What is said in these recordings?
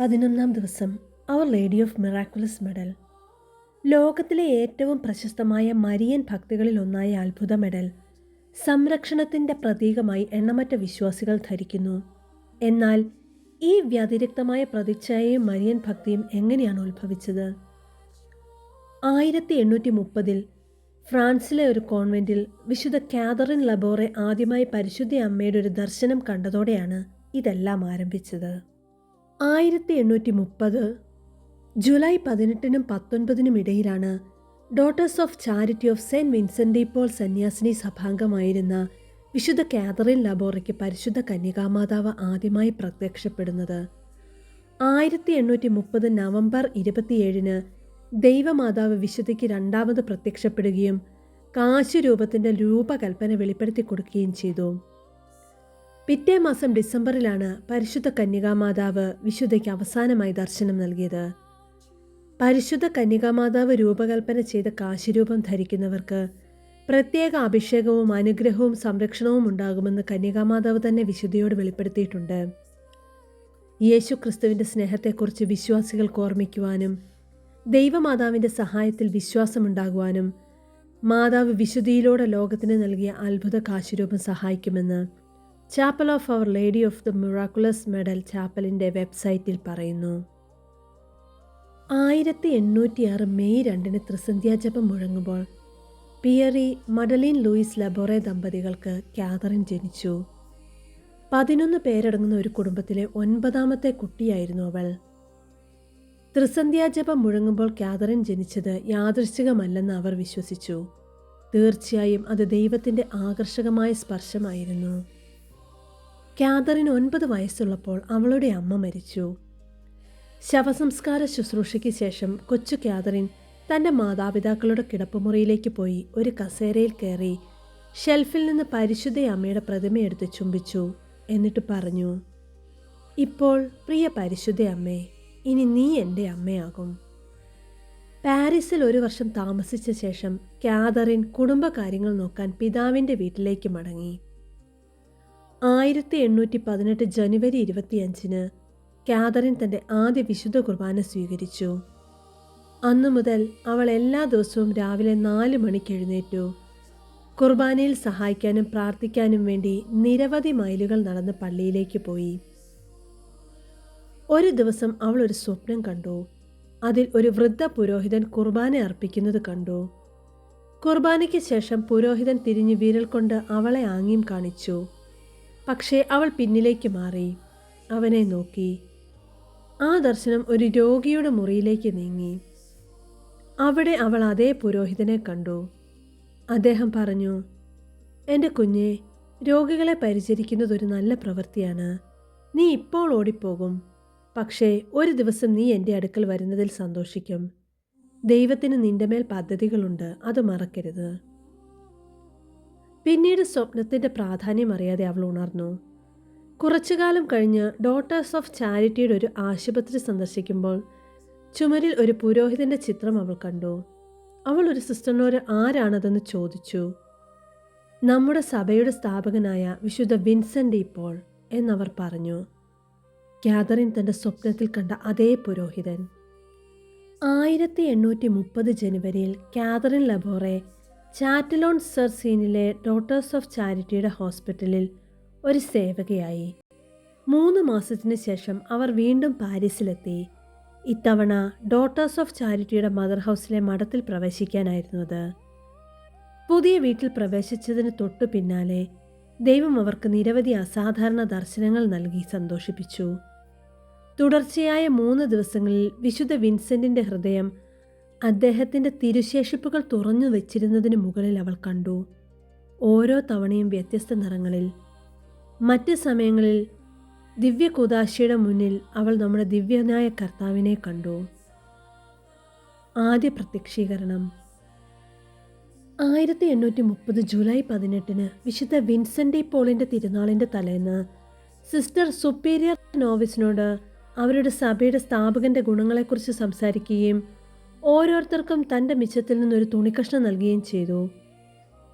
പതിനൊന്നാം ദിവസം our lady of miraculous medal ലോകത്തിലെ ഏറ്റവും പ്രശസ്തമായ മരിയൻ ഭക്തികളിൽ ഒന്നായ അത്ഭുത മെഡൽ. സംരക്ഷണത്തിന്റെ പ്രതീകമായി എണ്ണമറ്റ വിശ്വാസികൾ ധരിക്കുന്നു. എന്നാൽ ഈ വ്യതിരിക്തമായ പ്രതിച്ഛായയും മരിയൻ ഭക്തിയും എങ്ങനെയാണ് ഉത്ഭവിച്ചത്? ആയിരത്തി എണ്ണൂറ്റി മുപ്പതിൽ ഫ്രാൻസിലെ ഒരു കോൺവെന്റിൽ വിശുദ്ധ കാതറിൻ ലബോറെ ആദ്യമായി പരിശുദ്ധ അമ്മയുടെ ഒരു ദർശനം കണ്ടതോടെയാണ് ഇതെല്ലാം ആരംഭിച്ചത്. ആയിരത്തി എണ്ണൂറ്റി മുപ്പത് ജൂലൈ പതിനെട്ടിനും പത്തൊൻപതിനും ഇടയിലാണ് daughters of charity of Saint Vincent Paul സന്യാസിനി സഭാംഗമായിരുന്ന വിശുദ്ധ കാതറിൻ ലബോറയ്ക്ക് പരിശുദ്ധ കന്യകാമാതാവ് ആദ്യമായി പ്രത്യക്ഷപ്പെടുന്നത്. ആയിരത്തി എണ്ണൂറ്റി മുപ്പത് നവംബർ ഇരുപത്തിയേഴിന് ദൈവമാതാവ് വിശുദ്ധയ്ക്ക് രണ്ടാമത് പ്രത്യക്ഷപ്പെടുകയും കാശുരൂപത്തിന്റെ രൂപകൽപ്പന വെളിപ്പെടുത്തി കൊടുക്കുകയും ചെയ്തു. പിറ്റേ മാസം ഡിസംബറിലാണ് പരിശുദ്ധ കന്യകാമാതാവ് വിശുദ്ധയ്ക്ക് അവസാനമായി ദർശനം നൽകിയത്. പരിശുദ്ധ കന്യകാമാതാവ് രൂപകൽപ്പന ചെയ്ത കാശിരൂപം ധരിക്കുന്നവർക്ക് പ്രത്യേക അഭിഷേകവും അനുഗ്രഹവും സംരക്ഷണവും ഉണ്ടാകുമെന്ന് കന്യകാമാതാവ് തന്നെ വിശുദ്ധിയോട് വെളിപ്പെടുത്തിയിട്ടുണ്ട്. യേശു ക്രിസ്തുവിന്റെ സ്നേഹത്തെക്കുറിച്ച് വിശ്വാസികൾക്ക് ഓർമ്മിക്കുവാനും ദൈവമാതാവിന്റെ സഹായത്തിൽ വിശ്വാസമുണ്ടാകുവാനും മാതാവ് വിശുദ്ധിയിലൂടെ ലോകത്തിന് നൽകിയ അത്ഭുത കാശുരൂപം സഹായിക്കുമെന്ന് chapel of our lady of the miraculous medal ചാപ്പലിന്റെ വെബ്സൈറ്റിൽ പറയുന്നു. ആയിരത്തി എണ്ണൂറ്റി ആറ് മെയ് രണ്ടിന് ത്രിസന്ധ്യാജപം മുഴങ്ങുമ്പോൾ പിയറി മഡലിൻ ലൂയിസ് ലബോറെ ദമ്പതികൾക്ക് കാതറിൻ ജനിച്ചു. പതിനൊന്ന് പേരടങ്ങുന്ന ഒരു കുടുംബത്തിലെ ഒൻപതാമത്തെ കുട്ടിയായിരുന്നു അവൾ. ത്രിസന്ധ്യാജപം മുഴങ്ങുമ്പോൾ കാതറിൻ ജനിച്ചത് യാദൃശ്ചികമല്ലെന്ന് അവർ വിശ്വസിച്ചു. തീർച്ചയായും അത് ദൈവത്തിന്റെ ആകർഷകമായ സ്പർശമായിരുന്നു. കാതറിന് ഒൻപത് വയസ്സുള്ളപ്പോൾ അവളുടെ അമ്മ മരിച്ചു. ശവസംസ്കാര ശുശ്രൂഷയ്ക്ക് ശേഷം കൊച്ചു കാതറിൻ തന്റെ മാതാപിതാക്കളുടെ കിടപ്പുമുറിയിലേക്ക് പോയി ഒരു കസേരയിൽ കയറി ഷെൽഫിൽ നിന്ന് പരിശുദ്ധ അമ്മയുടെ പ്രതിമയെടുത്ത് ചുംബിച്ചു എന്നിട്ട് പറഞ്ഞു ഇപ്പോൾ പ്രിയ പരിശുദ്ധ അമ്മേ ഇനി നീ എന്റെ അമ്മയാകും. പാരീസിൽ ഒരു വർഷം താമസിച്ച ശേഷം കാതറിൻ കുടുംബകാര്യങ്ങൾ നോക്കാൻ പിതാവിന്റെ വീട്ടിലേക്ക് മടങ്ങി. ആയിരത്തി എണ്ണൂറ്റി പതിനെട്ട് ജനുവരി ഇരുപത്തിയഞ്ചിന് കാതറിൻ തന്റെ ആദ്യ വിശുദ്ധ കുർബാന സ്വീകരിച്ചു. അന്നു മുതൽ അവൾ എല്ലാ ദിവസവും രാവിലെ നാല് മണിക്ക് എഴുന്നേറ്റു. കുർബാനയിൽ സഹായിക്കാനും പ്രാർത്ഥിക്കാനും വേണ്ടി നിരവധി മൈലുകൾ നടന്ന് പള്ളിയിലേക്ക് പോയി. ഒരു ദിവസം അവൾ ഒരു സ്വപ്നം കണ്ടു. അതിൽ ഒരു വൃദ്ധ പുരോഹിതൻ കുർബാന അർപ്പിക്കുന്നത് കണ്ടു. കുർബാനയ്ക്ക് ശേഷം പുരോഹിതൻ തിരിഞ്ഞ് വിരൽ കൊണ്ട് അവളെ ആംഗ്യം കാണിച്ചു. പക്ഷേ അവൾ പിന്നിലേക്ക് മാറി. അവനെ നോക്കി. ആ ദർശനം ഒരു രോഗിയുടെ മുറിയിലേക്ക് നീങ്ങി. അവിടെ അവൾ അതേ പുരോഹിതനെ കണ്ടു. അദ്ദേഹം പറഞ്ഞു എന്റെ കുഞ്ഞെ രോഗികളെ പരിചരിക്കുന്നത് ഒരു നല്ല പ്രവൃത്തിയാണ്. നീ ഇപ്പോൾ ഓടിപ്പോകും. പക്ഷേ ഒരു ദിവസം നീ എന്റെ അടുക്കൽ വരുന്നതിൽ സന്തോഷിക്കും. ദൈവത്തിന് നിന്റെ മേൽ പദ്ധതികളുണ്ട്. അത് മറക്കരുത്. പിന്നീട് സ്വപ്നത്തിന്റെ പ്രാധാന്യം അറിയാതെ അവൾ ഉണർന്നു. കുറച്ചു കാലം കഴിഞ്ഞ് ഡോട്ടേഴ്സ് ഓഫ് ചാരിറ്റിയുടെ ഒരു ആശുപത്രി സന്ദർശിക്കുമ്പോൾ ചുമരിൽ ഒരു പുരോഹിതന്റെ ചിത്രം അവൾ കണ്ടു. അവൾ ഒരു സിസ്റ്ററിനോട് ആരാണതെന്ന് ചോദിച്ചു. നമ്മുടെ സഭയുടെ സ്ഥാപകനായ വിശുദ്ധ വിൻസെന്റ് ഇപ്പോൾ എന്നവർ പറഞ്ഞു. കാതറിൻ തന്റെ സ്വപ്നത്തിൽ കണ്ട അതേ പുരോഹിതൻ. ആയിരത്തി എണ്ണൂറ്റി മുപ്പത് ജനുവരിയിൽ കാതറിൻ ലബോറെ ചാറ്റലോൺ സർ സീനിലെ ഡോട്ടേഴ്സ് ഓഫ് ചാരിറ്റിയുടെ ഹോസ്പിറ്റലിൽ ഒരു സേവകയായി. മൂന്ന് മാസത്തിന് ശേഷം അവർ വീണ്ടും പാരീസിലെത്തി. ഇത്തവണ ഡോട്ടേഴ്സ് ഓഫ് ചാരിറ്റിയുടെ മദർ ഹൗസിലെ മഠത്തിൽ പ്രവേശിക്കാനായിരുന്നു അത് പുതിയ വീട്ടിൽ പ്രവേശിച്ചതിന് തൊട്ടു പിന്നാലെ ദൈവം അവർക്ക് നിരവധി അസാധാരണ ദർശനങ്ങൾ നൽകി സന്തോഷിപ്പിച്ചു. തുടർച്ചയായ മൂന്ന് ദിവസങ്ങളിൽ വിശുദ്ധ വിൻസെന്റിന്റെ ഹൃദയം അദ്ദേഹത്തിന്റെ തിരുശേഷിപ്പുകൾ തുറന്നു വെച്ചിരുന്നതിന് മുകളിൽ അവൾ കണ്ടു. ഓരോ തവണയും വ്യത്യസ്ത നിറങ്ങളിൽ. മറ്റ് സമയങ്ങളിൽ ദിവ്യ കുദാശിയുടെ മുന്നിൽ അവൾ നമ്മുടെ ദിവ്യനായ കർത്താവിനെ കണ്ടു. ആദ്യ പ്രത്യക്ഷീകരണം. ആയിരത്തി എണ്ണൂറ്റി മുപ്പത് ജൂലൈ പതിനെട്ടിന് വിശുദ്ധ വിൻസെന്റ് പോളിന്റെ തിരുനാളിന്റെ തലേന്ന് സിസ്റ്റർ സുപ്പീരിയർ നോവിസിനോട് അവരുടെ സഭയുടെ സ്ഥാപകന്റെ ഗുണങ്ങളെക്കുറിച്ച് സംസാരിക്കുകയും ഓരോരുത്തർക്കും തന്റെ മിച്ചത്തിൽ നിന്നൊരു തുണിക്കഷ്ണം നൽകുകയും ചെയ്തു.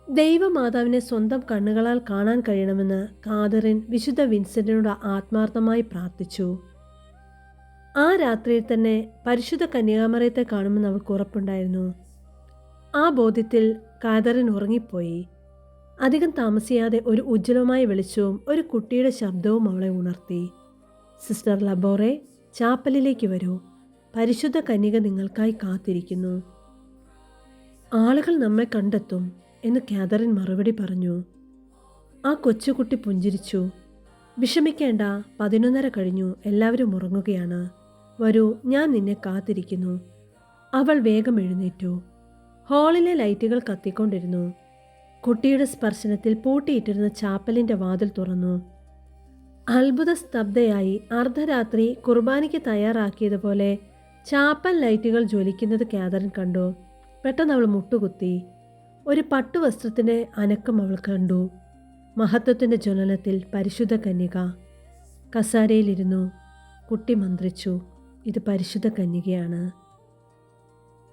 ദൈവമാതാവിനെ സ്വന്തം കണ്ണുകളാൽ കാണാൻ കഴിയണമെന്ന് കാതറിൻ വിശുദ്ധ വിൻസെന്റിനോട് ആത്മാർത്ഥമായി പ്രാർത്ഥിച്ചു. ആ രാത്രിയിൽ തന്നെ പരിശുദ്ധ കന്യാമറയത്തെ കാണുമെന്ന് അവൾക്ക് ഉറപ്പുണ്ടായിരുന്നു. ആ ബോധ്യത്തിൽ കാതറിൻ ഉറങ്ങിപ്പോയി. അധികം താമസിയാതെ ഒരു ഉജ്ജ്വലമായ വെളിച്ചവും ഒരു കുട്ടിയുടെ ശബ്ദവും അവളെ ഉണർത്തി. സിസ്റ്റർ ലബോറെ ചാപ്പലിലേക്ക് വരൂ. പരിശുദ്ധ കന്യക നിങ്ങൾക്കായി കാത്തിരിക്കുന്നു. ആളുകൾ നമ്മെ കണ്ടെത്തും എന്ന് കാതറിൻ മറുപടി പറഞ്ഞു. ആ കൊച്ചുകുട്ടി പുഞ്ചിരിച്ചു. വിഷമിക്കേണ്ട പതിനൊന്നര കഴിഞ്ഞു എല്ലാവരും ഉറങ്ങുകയാണ്. വരൂ ഞാൻ നിന്നെ കാത്തിരിക്കുന്നു. അവൾ വേഗം എഴുന്നേറ്റു. ഹാളിലെ ലൈറ്റുകൾ കത്തിക്കൊണ്ടിരുന്നു. കുട്ടിയുടെ സ്പർശനത്തിൽ പൂട്ടിയിട്ടിരുന്ന ചാപ്പലിന്റെ വാതിൽ തുറന്നു. അത്ഭുത സ്തബ്ധയായി അർദ്ധരാത്രി കുർബാനയ്ക്ക് തയ്യാറാക്കിയതുപോലെ ചാപ്പൽ ലൈറ്റുകൾ ജ്വലിക്കുന്നത് കാതറിൻ കണ്ടു. പെട്ടെന്ന് അവൾ മുട്ടുകുത്തി. ഒരു പട്ടുവസ്ത്രത്തിന്റെ അനക്കം അവൾ കണ്ടു. മഹത്വത്തിന്റെ ജ്വലനത്തിൽ പരിശുദ്ധ കന്യക. കസാരയിലിരുന്നു. കുട്ടി മന്ത്രിച്ചു. ഇത് പരിശുദ്ധ കന്യകയാണ്.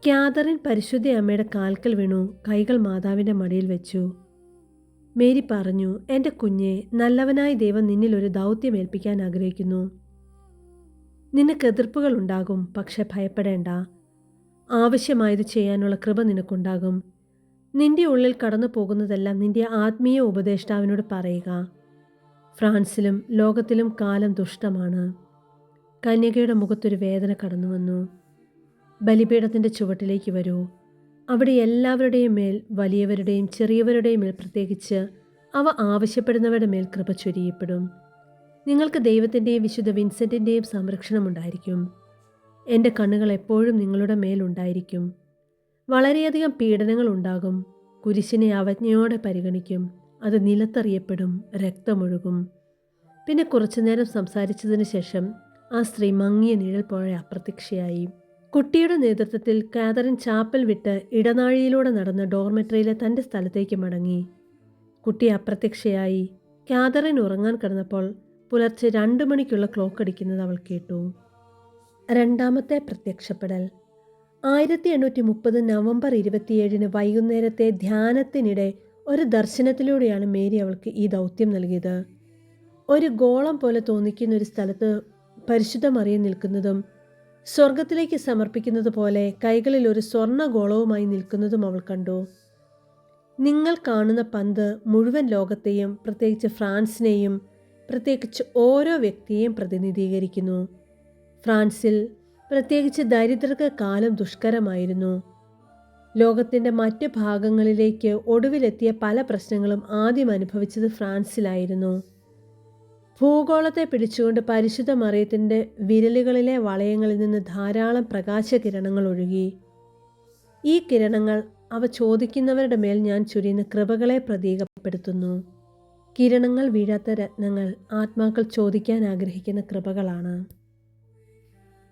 ക്യാതറിൻ പരിശുദ്ധ അമ്മയുടെ കാൽക്കൽ വീണു. കൈകൾ മാതാവിന്റെ മടിയിൽ വെച്ചു. മേരി പറഞ്ഞു എന്റെ കുഞ്ഞെ നല്ലവനായ ദൈവം നിന്നിൽ ഒരു ദൗത്യം ഏൽപ്പിക്കാൻ ആഗ്രഹിക്കുന്നു. നിനക്ക് എതിർപ്പുകൾ ഉണ്ടാകും പക്ഷെ ഭയപ്പെടേണ്ട. ആവശ്യമായത് ചെയ്യാനുള്ള കൃപ നിനക്കുണ്ടാകും. നിന്റെ ഉള്ളിൽ കടന്നു പോകുന്നതെല്ലാം നിന്റെ ആത്മീയ ഉപദേഷ്ടാവിനോട് പറയുക. ഫ്രാൻസിലും ലോകത്തിലും കാലം ദുഷ്ടമാണ്. കന്യകയുടെ മുഖത്തൊരു വേദന കടന്നു വന്നു ബലിപീഠത്തിന്റെ ചുവട്ടിലേക്ക് വരൂ. അവിടെ എല്ലാവരുടെയും മേൽ വലിയവരുടെയും ചെറിയവരുടെയും മേൽ പ്രത്യേകിച്ച് അവ ആവശ്യപ്പെടുന്നവരുടെ മേൽ കൃപ ചൊരിയപ്പെടും. നിങ്ങൾക്ക് ദൈവത്തിന്റെയും വിശുദ്ധ വിൻസെന്റിന്റെയും സംരക്ഷണം ഉണ്ടായിരിക്കും എന്റെ കണ്ണുകൾ എപ്പോഴും നിങ്ങളുടെ മേലുണ്ടായിരിക്കും വളരെയധികം പീഡനങ്ങൾ ഉണ്ടാകും. കുരിശിനെ അവജ്ഞയോടെ പരിഗണിക്കും. അത് നിലത്തറിയപ്പെടും. രക്തമൊഴുകും പിന്നെ കുറച്ചുനേരം സംസാരിച്ചതിന് ശേഷം ആ സ്ത്രീ മങ്ങിയ നിഴൽ പോലെ അപ്രത്യക്ഷയായി. കുട്ടിയുടെ നേതൃത്വത്തിൽ കാതറിൻ ചാപ്പൽ വിട്ട് ഇടനാഴിയിലൂടെ നടന്ന് ഡോർമെട്രിയിലെ തന്റെ സ്ഥലത്തേക്ക് മടങ്ങി. കുട്ടി അപ്രത്യക്ഷയായി. കാതറിൻ ഉറങ്ങാൻ കിടന്നപ്പോൾ പുലർച്ചെ രണ്ടു മണിക്കുള്ള ക്ലോക്ക് അടിക്കുന്നത് അവൾ കേട്ടു. രണ്ടാമത്തെ പ്രത്യക്ഷപ്പെടൽ. ആയിരത്തി എണ്ണൂറ്റി മുപ്പത് നവംബർ ഇരുപത്തിയേഴിന് വൈകുന്നേരത്തെ ധ്യാനത്തിനിടെ ഒരു ദർശനത്തിലൂടെയാണ് മേരി അവൾക്ക് ഈ ദൗത്യം നൽകിയത്. ഒരു ഗോളം പോലെ തോന്നിക്കുന്ന ഒരു സ്ഥലത്ത് പരിശുദ്ധമറിയ നിൽക്കുന്നതും സ്വർഗത്തിലേക്ക് സമർപ്പിക്കുന്നത് പോലെ കൈകളിൽ ഒരു സ്വർണ ഗോളവുമായി നിൽക്കുന്നതും അവൾ കണ്ടു. നിങ്ങൾ കാണുന്ന പന്ത് മുഴുവൻ ലോകത്തെയും പ്രത്യേകിച്ച് ഫ്രാൻസിനെയും പ്രത്യേകിച്ച് ഓരോ വ്യക്തിയെയും പ്രതിനിധീകരിക്കുന്നു. ഫ്രാൻസിൽ പ്രത്യേകിച്ച് ദരിദ്രർക്ക് കാലം ദുഷ്കരമായിരുന്നു. ലോകത്തിന്റെ മറ്റ് ഭാഗങ്ങളിലേക്ക് ഒടുവിലെത്തിയ പല പ്രശ്നങ്ങളും ആദ്യം അനുഭവിച്ചത് ഫ്രാൻസിലായിരുന്നു. ഭൂഗോളത്തെ പിടിച്ചുകൊണ്ട് പരിശുദ്ധ മറിയത്തിന്റെ വിരലുകളിലെ വളയങ്ങളിൽ നിന്ന് ധാരാളം പ്രകാശകിരണങ്ങൾ ഒഴുകി. ഈ കിരണങ്ങൾ അവ ചോദിക്കുന്നവരുടെ മേൽ ഞാൻ ചുരിയുന്ന കൃപകളെ പ്രതീകപ്പെടുത്തുന്നു. കിരണങ്ങൾ വീഴാത്ത രത്നങ്ങൾ ആത്മാക്കൾ ചോദിക്കാൻ ആഗ്രഹിക്കുന്ന കൃപകളാണ്.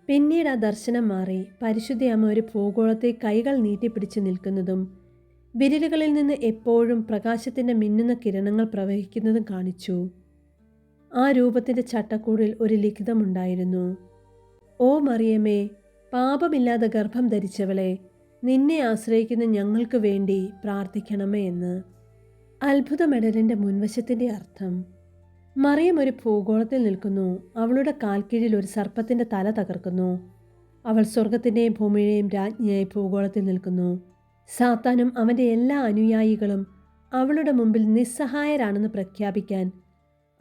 പിന്നീട് ആ ദർശനം മാറി പരിശുദ്ധയമ്മ ഒരു ഭൂഗോളത്തെ കൈകൾ നീട്ടിപ്പിടിച്ച് നിൽക്കുന്നതും വിരലുകളിൽ നിന്ന് എപ്പോഴും പ്രകാശത്തിന്റെ മിന്നുന്ന കിരണങ്ങൾ പ്രവഹിക്കുന്നതും കാണിച്ചു. ആ രൂപത്തിന്റെ ചട്ടക്കൂടിൽ ഒരു ലിഖിതമുണ്ടായിരുന്നു ഓ മറിയമേ പാപമില്ലാതെ ഗർഭം ധരിച്ചവളെ നിന്നെ ആശ്രയിക്കുന്ന ഞങ്ങൾക്ക് വേണ്ടി പ്രാർത്ഥിക്കണമേ എന്ന്. അത്ഭുത മെഡലിന്റെ മുൻവശത്തിന്റെ അർത്ഥം. മറിയം ഒരു ഭൂഗോളത്തിൽ നിൽക്കുന്നു. അവളുടെ കാൽക്കീഴിൽ ഒരു സർപ്പത്തിന്റെ തല തകർക്കുന്നു. അവൾ സ്വർഗത്തിന്റെയും ഭൂമിയുടെയും രാജ്ഞിയായി ഭൂഗോളത്തിൽ നിൽക്കുന്നു. സാത്താനും അവന്റെ എല്ലാ അനുയായികളും അവളുടെ മുമ്പിൽ നിസ്സഹായരാണെന്ന് പ്രഖ്യാപിക്കാൻ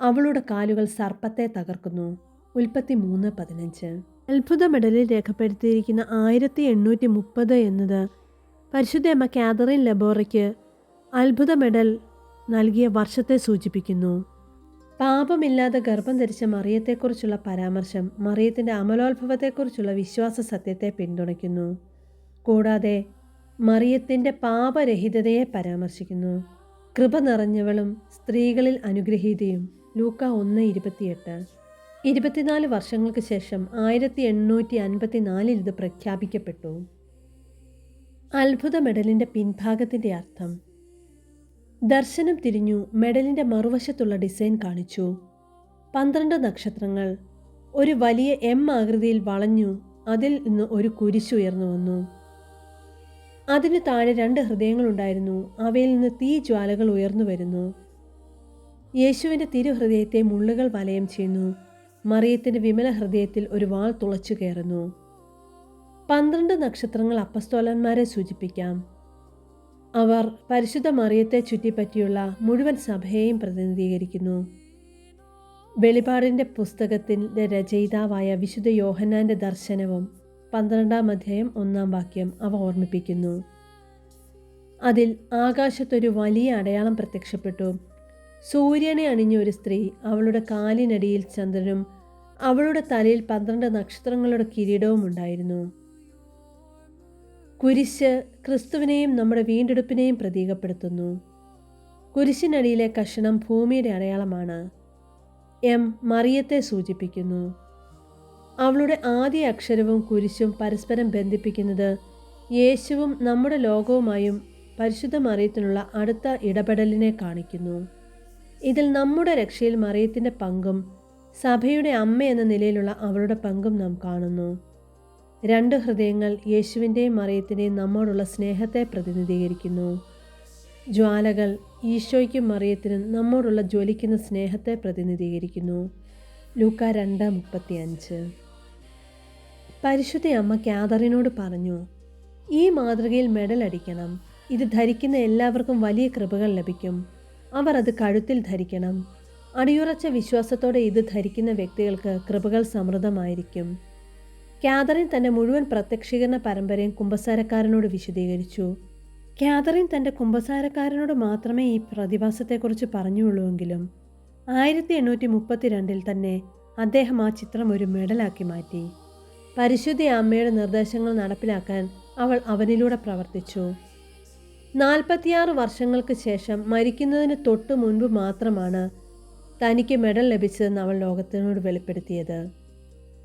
അവളുടെ കാലുകൾ സർപ്പത്തെ തകർക്കുന്നു. ഉൽപ്പത്തി മൂന്ന് പതിനഞ്ച്. അത്ഭുത മെഡലിൽ രേഖപ്പെടുത്തിയിരിക്കുന്ന ആയിരത്തി എണ്ണൂറ്റി മുപ്പത് എന്നത് പരിശുദ്ധ അമ്മ കാതറിൻ ലബോറയ്ക്ക് അത്ഭുത മെഡൽ നൽകിയ വർഷത്തെ സൂചിപ്പിക്കുന്നു. പാപമില്ലാതെ ഗർഭം ധരിച്ച മറിയത്തെക്കുറിച്ചുള്ള പരാമർശം മറിയത്തിന്റെ അമലോത്ഭവത്തെക്കുറിച്ചുള്ള വിശ്വാസ സത്യത്തെ പിന്തുണയ്ക്കുന്നു. കൂടാതെ മറിയത്തിന്റെ പാപരഹിതതയെ പരാമർശിക്കുന്നു. കൃപ നിറഞ്ഞവളും സ്ത്രീകളിൽ അനുഗ്രഹീതയും. ലൂക്ക ഒന്ന് ഇരുപത്തിയെട്ട്. ഇരുപത്തിനാല് വർഷങ്ങൾക്ക് ശേഷം ആയിരത്തി എണ്ണൂറ്റി അൻപത്തിനാലിൽ ഇത് പ്രഖ്യാപിക്കപ്പെട്ടു. അത്ഭുത മെഡലിന്റെ പിൻഭാഗത്തിന്റെ അർത്ഥം ദർശനം തിരിഞ്ഞു മെഡലിന്റെ മറുവശത്തുള്ള ഡിസൈൻ കാണിച്ചു. പന്ത്രണ്ട് നക്ഷത്രങ്ങൾ. ഒരു വലിയ എം ആകൃതിയിൽ വളഞ്ഞു അതിൽ നിന്ന് ഒരു കുരിശുയർന്നു വന്നു. അതിന് താഴെ രണ്ട് ഹൃദയങ്ങളുണ്ടായിരുന്നു അവയിൽ നിന്ന് തീ ജ്വാലകൾ ഉയർന്നു വരുന്നു. യേശുവിന്റെ തിരുഹൃദയത്തെ മുള്ളുകൾ വലയം ചെയ്യുന്നു. മറിയത്തിന്റെ വിമല ഹൃദയത്തിൽ ഒരു വാൾ തുളച്ചു കയറുന്നു. പന്ത്രണ്ട് നക്ഷത്രങ്ങൾ അപ്പസ്തോലന്മാരെ സൂചിപ്പിക്കാം. അവർ പരിശുദ്ധ മറിയത്തെ ചുറ്റിപ്പറ്റിയുള്ള മുഴുവൻ സഭയെയും പ്രതിനിധീകരിക്കുന്നു. വെളിപാടിന്റെ പുസ്തകത്തിന്റെ രചയിതാവായ വിശുദ്ധ യോഹന്നാന്റെ ദർശനവും പന്ത്രണ്ടാം അധ്യായം ഒന്നാം വാക്യം അവ ഓർമ്മിപ്പിക്കുന്നു. അതിൽ ആകാശത്തൊരു വലിയ അടയാളം പ്രത്യക്ഷപ്പെട്ടു. സൂര്യനെ അണിഞ്ഞ ഒരു സ്ത്രീ അവളുടെ കാലിനടിയിൽ ചന്ദ്രനും അവളുടെ തലയിൽ പന്ത്രണ്ട് നക്ഷത്രങ്ങളുടെ കിരീടവും ഉണ്ടായിരുന്നു. കുരിശ് ക്രിസ്തുവിനെയും നമ്മുടെ വീണ്ടെടുപ്പിനെയും പ്രതീകപ്പെടുത്തുന്നു. കുരിശിനടിയിലെ കഷണം ഭൂമിയുടെ അടയാളമാണ്. എം മറിയത്തെ സൂചിപ്പിക്കുന്നു. അവളുടെ ആദ്യ അക്ഷരവും കുരിശും പരസ്പരം ബന്ധിപ്പിക്കുന്നത് യേശുവും നമ്മുടെ ലോകവുമായും പരിശുദ്ധ മറിയത്തിനുള്ള അടുത്ത ഇടപെടലിനെ കാണിക്കുന്നു. ഇതിൽ നമ്മുടെ രക്ഷയിൽ മറിയത്തിന്റെ പങ്കും സഭയുടെ അമ്മ എന്ന നിലയിലുള്ള അവളുടെ പങ്കും നാം കാണുന്നു. രണ്ട് ഹൃദയങ്ങൾ യേശുവിന്റെയും മറിയത്തിന്റെയും നമ്മോടുള്ള സ്നേഹത്തെ പ്രതിനിധീകരിക്കുന്നു. ജ്വാലകൾ ഈശോയ്ക്കും മറിയത്തിനും നമ്മോടുള്ള ജ്വലിക്കുന്ന സ്നേഹത്തെ പ്രതിനിധീകരിക്കുന്നു. ലൂക്ക രണ്ട് മുപ്പത്തി അഞ്ച് പരിശുദ്ധ അമ്മ ക്യാതറിനോട് പറഞ്ഞു ഈ മാതൃകയിൽ മെഡൽ അടിക്കണം. ഇത് ധരിക്കുന്ന എല്ലാവർക്കും വലിയ കൃപകൾ ലഭിക്കും. അവർ അത് കഴുത്തിൽ ധരിക്കണം. അടിയുറച്ച വിശ്വാസത്തോടെ ഇത് ധരിക്കുന്ന വ്യക്തികൾക്ക് കൃപകൾ സമൃദ്ധമായിരിക്കും. ക്യാതറിൻ തന്റെ മുഴുവൻ പ്രത്യക്ഷീകരണ പരമ്പരയും കുമ്പസാരക്കാരനോട് വിശദീകരിച്ചു. കാതറിൻ തന്റെ കുമ്പസാരക്കാരനോട് മാത്രമേ ഈ പ്രതിഭാസത്തെക്കുറിച്ച് പറഞ്ഞുള്ളൂവെങ്കിലും ആയിരത്തി എണ്ണൂറ്റി മുപ്പത്തിരണ്ടിൽ തന്നെ അദ്ദേഹം ആ ചിത്രം ഒരു മെഡലാക്കി മാറ്റി. പരിശുദ്ധി അമ്മയുടെ നിർദ്ദേശങ്ങൾ നടപ്പിലാക്കാൻ അവൾ അവനിലൂടെ പ്രവർത്തിച്ചു. നാൽപ്പത്തിയാറ് വർഷങ്ങൾക്ക് ശേഷം മരിക്കുന്നതിന് തൊട്ടു മുൻപ് മാത്രമാണ് തനിക്ക് മെഡൽ ലഭിച്ചതെന്ന് അവൾ ലോകത്തിനോട് വെളിപ്പെടുത്തിയത്.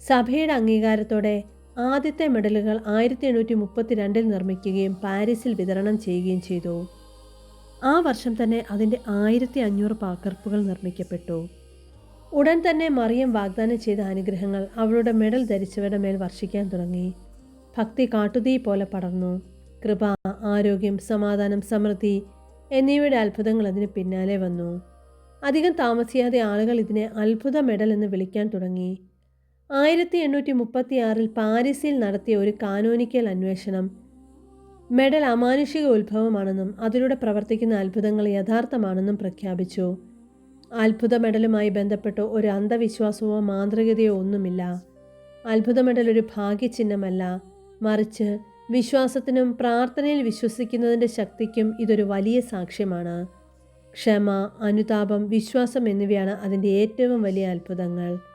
സഭയുടെ അംഗീകാരത്തോടെ ആദ്യത്തെ മെഡലുകൾ ആയിരത്തി എണ്ണൂറ്റി മുപ്പത്തിരണ്ടിൽ നിർമ്മിക്കുകയും പാരീസിൽ വിതരണം ചെയ്യുകയും ചെയ്തു. ആ വർഷം തന്നെ അതിന്റെ ആയിരത്തി അഞ്ഞൂറ് പകർപ്പുകൾ നിർമ്മിക്കപ്പെട്ടു. ഉടൻ തന്നെ മറിയം വാഗ്ദാനം ചെയ്ത അനുഗ്രഹങ്ങൾ അവളുടെ മെഡൽ ധരിച്ചവരുടെ മേൽ വർഷിക്കാൻ തുടങ്ങി. ഭക്തി കാട്ടുതീ പോലെ പടർന്നു. കൃപ ആരോഗ്യം സമാധാനം സമൃദ്ധി എന്നിവയുടെ അത്ഭുതങ്ങൾ അതിന് പിന്നാലെ വന്നു. അധികം താമസിയാതെ ആളുകൾ ഇതിനെ അത്ഭുത മെഡൽ എന്ന് വിളിക്കാൻ തുടങ്ങി. ആയിരത്തി എണ്ണൂറ്റി മുപ്പത്തി ആറിൽ പാരീസിൽ നടത്തിയ ഒരു കാനോനിക്കൽ അന്വേഷണം. മെഡൽ അമാനുഷിക ഉത്ഭവമാണെന്നും അതിലൂടെ പ്രവർത്തിക്കുന്ന അത്ഭുതങ്ങൾ യഥാർത്ഥമാണെന്നും പ്രഖ്യാപിച്ചു. അത്ഭുത മെഡലുമായി ബന്ധപ്പെട്ട് ഒരു അന്ധവിശ്വാസമോ മാന്ത്രികതയോ ഒന്നുമില്ല. അത്ഭുത മെഡൽ ഒരു ഭാഗ്യചിഹ്നമല്ല. മറിച്ച് വിശ്വാസത്തിനും പ്രാർത്ഥനയിൽ വിശ്വസിക്കുന്നതിന്റെ ശക്തിക്കും ഇതൊരു വലിയ സാക്ഷ്യമാണ്. ക്ഷമ അനുതാപം വിശ്വാസം എന്നിവയാണ് അതിന്റെ ഏറ്റവും വലിയ അത്ഭുതങ്ങൾ.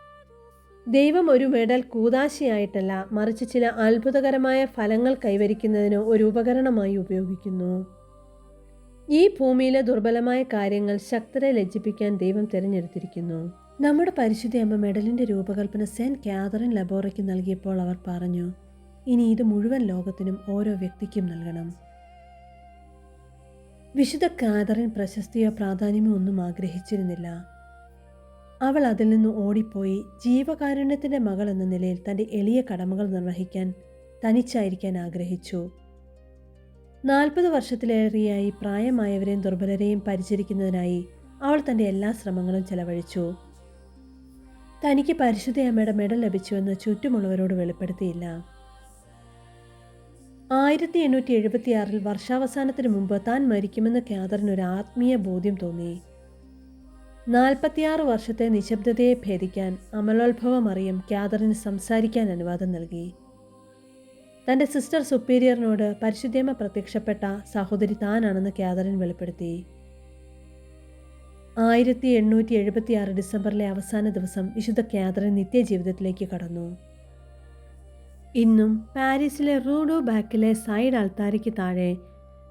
ദൈവം ഒരു മെഡൽ കൂതാശയായിട്ടല്ല മറിച്ച് ചില അത്ഭുതകരമായ ഫലങ്ങൾ കൈവരിക്കുന്നതിന് ഒരു ഉപകരണമായി ഉപയോഗിക്കുന്നു. ഈ ഭൂമിയിലെ ദുർബലമായ കാര്യങ്ങൾ ശക്തരെ ലജ്ജിപ്പിക്കാൻ ദൈവം തിരഞ്ഞെടുത്തിരിക്കുന്നു. നമ്മുടെ പരിശുദ്ധ അമ്മ മെഡലിന്റെ രൂപകൽപ്പന സെന്റ് കാതറിൻ ലബോറയ്ക്ക് നൽകിയപ്പോൾ അവർ പറഞ്ഞു ഇനി ഇത് മുഴുവൻ ലോകത്തിനും ഓരോ വ്യക്തിക്കും നൽകണം. വിശുദ്ധ കാതറിൻ പ്രശസ്തിയോ പ്രാധാന്യമോ ഒന്നും ആഗ്രഹിച്ചിരുന്നില്ല. അവൾ അതിൽ നിന്ന് ഓടിപ്പോയി ജീവകാരുണ്യത്തിന്റെ മകൾ എന്ന നിലയിൽ തന്റെ എളിയ കടമകൾ നിർവഹിക്കാൻ തനിച്ചായിരിക്കാൻ ആഗ്രഹിച്ചു. നാൽപ്പത് വർഷത്തിലേറെയായി പ്രായമായവരെയും ദുർബലരെയും പരിചരിക്കുന്നതിനായി അവൾ തന്റെ എല്ലാ ശ്രമങ്ങളും ചെലവഴിച്ചു. തനിക്ക് പരിശുദ്ധയമ്മയുടെ മെഡൽ ലഭിച്ചുവെന്ന് ചുറ്റുമുള്ളവരോട് വെളിപ്പെടുത്തിയില്ല. ആയിരത്തി എണ്ണൂറ്റി എഴുപത്തിയാറിൽ വർഷാവസാനത്തിന് മുമ്പ് താൻ മരിക്കുമെന്ന് ക്യാതറിന് ഒരു ആത്മീയ ബോധ്യം തോന്നി. നാൽപ്പത്തിയാറ് വർഷത്തെ നിശബ്ദതയെ ഭേദിക്കാൻ അമലോത്ഭവം അറിയും ക്യാദറിന് സംസാരിക്കാൻ അനുവാദം നൽകി. തന്റെ സിസ്റ്റർ സുപ്പീരിയറിനോട് പരിശുദ്ധേമ പ്രത്യക്ഷപ്പെട്ട സഹോദരി താനാണെന്ന് ക്യാദറിൻ വെളിപ്പെടുത്തി. ആയിരത്തി എണ്ണൂറ്റി എഴുപത്തി ആറ് ഡിസംബറിലെ അവസാന ദിവസം വിശുദ്ധ ക്യാദറിൻ നിത്യജീവിതത്തിലേക്ക് കടന്നു. ഇന്നും പാരീസിലെ റൂഡോ ബാക്കിലെ സൈഡ് അൾത്താരയ്ക്ക് താഴെ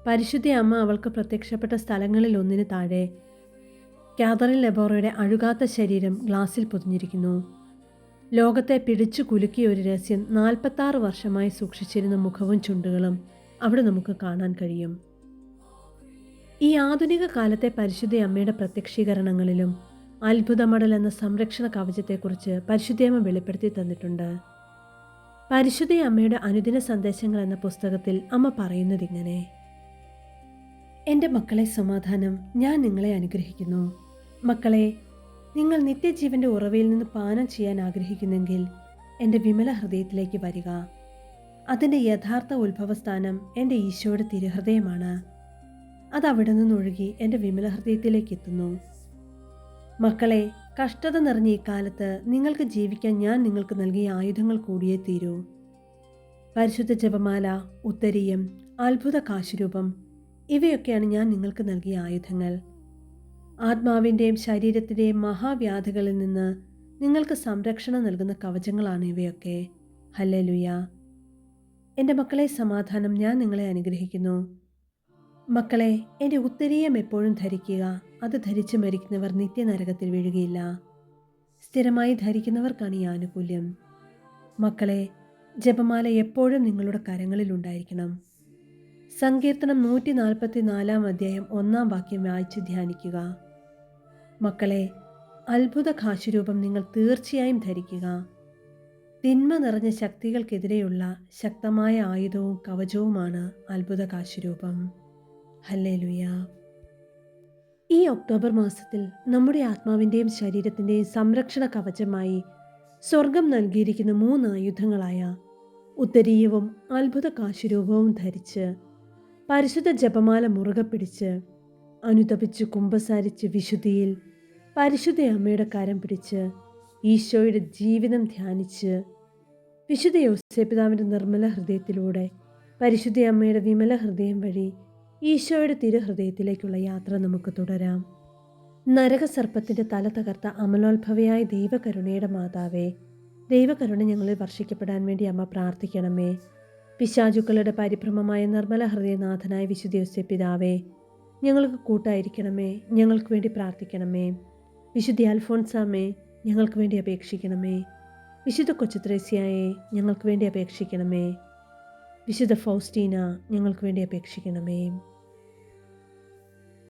പരിശുദ്ധ അമ്മ അവൾക്ക് പ്രത്യക്ഷപ്പെട്ട സ്ഥലങ്ങളിൽ ഒന്നിന് താഴെ കാതറിൻ ലെബോറയുടെ അഴുകാത്ത ശരീരം ഗ്ലാസിൽ പൊതിഞ്ഞിരിക്കുന്നു. ലോകത്തെ പിടിച്ചു കുലുക്കിയ ഒരു രഹസ്യം നാൽപ്പത്താറ് വർഷമായി സൂക്ഷിച്ചിരുന്ന മുഖവും ചുണ്ടുകളും അവിടെ നമുക്ക് കാണാൻ കഴിയും. ഈ ആധുനിക കാലത്തെ പരിശുദ്ധ അമ്മയുടെ പ്രത്യക്ഷീകരണങ്ങളിലും അത്ഭുതമടൽ എന്ന സംരക്ഷണ കവചത്തെക്കുറിച്ച് പരിശുദ്ധയമ്മ വെളിപ്പെടുത്തി തന്നിട്ടുണ്ട്. പരിശുദ്ധ അമ്മയുടെ അനുദിന സന്ദേശങ്ങൾ എന്ന പുസ്തകത്തിൽ അമ്മ പറയുന്നത് ഇങ്ങനെ എന്റെ മക്കളെ സമാധാനം. ഞാൻ നിങ്ങളെ അനുഗ്രഹിക്കുന്നു. മക്കളെ നിങ്ങൾ നിത്യജീവന്റെ ഉറവയിൽ നിന്ന് പാനം ചെയ്യാൻ ആഗ്രഹിക്കുന്നെങ്കിൽ എന്റെ വിമല ഹൃദയത്തിലേക്ക് വരിക. അതിന്റെ യഥാർത്ഥ ഉത്ഭവസ്ഥാനം എന്റെ ഈശോയുടെ തിരുഹൃദയമാണ്. അത് അവിടെ നിന്നൊഴുകി എന്റെ വിമല ഹൃദയത്തിലേക്ക് എത്തുന്നു. മക്കളെ കഷ്ടത നിറഞ്ഞ ഈ കാലത്ത് നിങ്ങൾക്ക് ജീവിക്കാൻ ഞാൻ നിങ്ങൾക്ക് നൽകിയ ആയുധങ്ങൾ കൂടിയേ തീരൂ. പരിശുദ്ധ ജപമാല ഉത്തരീയം അത്ഭുത കാശുരൂപം ഇവയൊക്കെയാണ് ഞാൻ നിങ്ങൾക്ക് നൽകിയ ആയുധങ്ങൾ. ആത്മാവിന്റെയും ശരീരത്തിന്റെയും മഹാവ്യാധികളിൽ നിന്ന് നിങ്ങൾക്ക് സംരക്ഷണം നൽകുന്ന കവചങ്ങളാണ് ഇവയൊക്കെ. ഹല്ലേലൂയ. എന്റെ മക്കളെ സമാധാനം ഞാൻ നിങ്ങളെ അനുഗ്രഹിക്കുന്നു. മക്കളെ എന്റെ ഉത്തരീയം എപ്പോഴും ധരിക്കുക. അത് ധരിച്ച് മരിക്കുന്നവർ നിത്യനരകത്തിൽ വീഴുകയില്ല. സ്ഥിരമായി ധരിക്കുന്നവർക്കാണ് ഈ ആനുകൂല്യം. മക്കളെ ജപമാല എപ്പോഴും നിങ്ങളുടെ കരങ്ങളിലുണ്ടായിരിക്കണം സങ്കീർത്തനം നൂറ്റി നാൽപ്പത്തി നാലാം അധ്യായം ഒന്നാം വാക്യം വായിച്ച് ധ്യാനിക്കുക. മക്കളെ അത്ഭുത കാശുരൂപം നിങ്ങൾ തീർച്ചയായും ധരിക്കുക. തിന്മ നിറഞ്ഞ ശക്തികൾക്കെതിരെയുള്ള ശക്തമായ ആയുധവും കവചവുമാണ് അത്ഭുത കാശുരൂപം. ഹല്ലേലുയ. ഈ ഒക്ടോബർ മാസത്തിൽ നമ്മുടെ ആത്മാവിന്റെയും ശരീരത്തിന്റെയും സംരക്ഷണ കവചമായി സ്വർഗം നൽകിയിരിക്കുന്ന മൂന്ന് ആയുധങ്ങളായ ഉത്തരീയവും അത്ഭുത കാശുരൂപവും ധരിച്ച് പരിശുദ്ധ ജപമാല മുറുകെ പിടിച്ച് അനുതപിച്ച് കുമ്പസാരിച്ച് വിശുദ്ധിയിൽ പരിശുദ്ധ അമ്മയുടെ കരം പിടിച്ച് ഈശോയുടെ ജീവിതം ധ്യാനിച്ച് വിശുദ്ധ യോസേപിതാവിന്റെ നിർമ്മല ഹൃദയത്തിലൂടെ പരിശുദ്ധ അമ്മയുടെ വിമല ഹൃദയം വഴി ഈശോയുടെ തിരുഹൃദയത്തിലേക്കുള്ള യാത്ര നമുക്ക് തുടരാം. നരകസർപ്പത്തിന്റെ തല തകർത്ത അമലോത്ഭവയായ ദൈവകരുണയുടെ മാതാവേ ദൈവകരുണ ഞങ്ങളിൽ വർഷിക്കപ്പെടാൻ വേണ്ടി അമ്മ പ്രാർത്ഥിക്കണമേ. പിശാചുക്കളുടെ പരിഭ്രമമായ നിർമ്മല ഹൃദയനാഥനായ വിശുദ്ധ പിതാവേ ഞങ്ങൾക്ക് കൂട്ടായിരിക്കണമേ ഞങ്ങൾക്ക് വേണ്ടി പ്രാർത്ഥിക്കണമേ. വിശുദ്ധ അൽഫോൺസാമേ ഞങ്ങൾക്ക് വേണ്ടി അപേക്ഷിക്കണമേ. വിശുദ്ധ കൊച്ചുത്രേസ്യായെ ഞങ്ങൾക്ക് വേണ്ടി അപേക്ഷിക്കണമേ. വിശുദ്ധ ഫൗസ്റ്റീന ഞങ്ങൾക്ക് വേണ്ടി അപേക്ഷിക്കണമേ.